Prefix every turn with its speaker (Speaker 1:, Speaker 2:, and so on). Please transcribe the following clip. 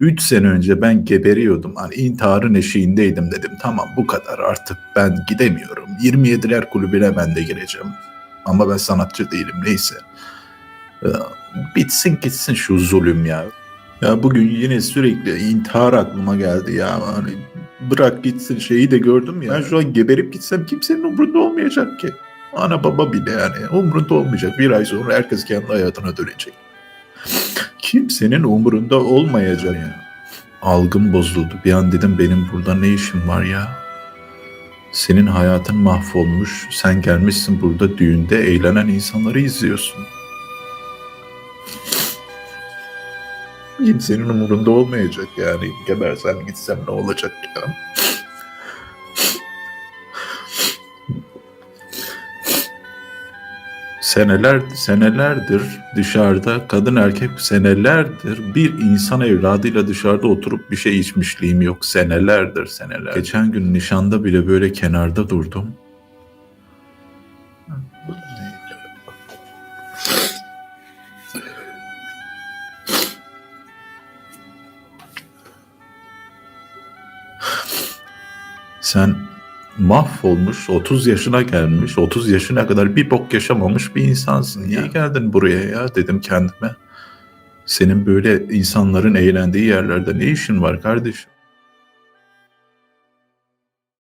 Speaker 1: Üç sene önce ben geberiyordum. Hani intiharın eşiğindeydim dedim. Tamam bu kadar artık ben gidemiyorum. 27'ler kulübüne ben de gireceğim. Ama ben sanatçı değilim neyse. Ee, Bitsin gitsin şu zulüm ya. Ya bugün yine sürekli intihar aklıma geldi ya. Hani bırak gitsin şeyi de gördüm ya. Ben şu an geberip gitsem kimsenin umrunda olmayacak ki. Ana baba bile yani umrunda olmayacak. Bir ay sonra herkes kendi hayatına dönecek. Kimsenin umurunda olmayacak ya. Algım bozuldu. Bir an dedim benim burada ne işim var ya? Senin hayatın mahvolmuş. Sen gelmişsin burada düğünde eğlenen insanları izliyorsun. Kimsenin umurunda olmayacak yani. Gebersem gitsem ne olacak ya? Seneler senelerdir dışarıda kadın erkek senelerdir bir insan evladıyla dışarıda oturup bir şey içmişliğim yok senelerdir seneler. Geçen gün nişanda bile böyle kenarda durdum. Sen mahvolmuş, 30 yaşına gelmiş, 30 yaşına kadar bir bok yaşamamış bir insansın. Niye geldin buraya ya dedim kendime. Senin böyle insanların eğlendiği yerlerde ne işin var kardeşim?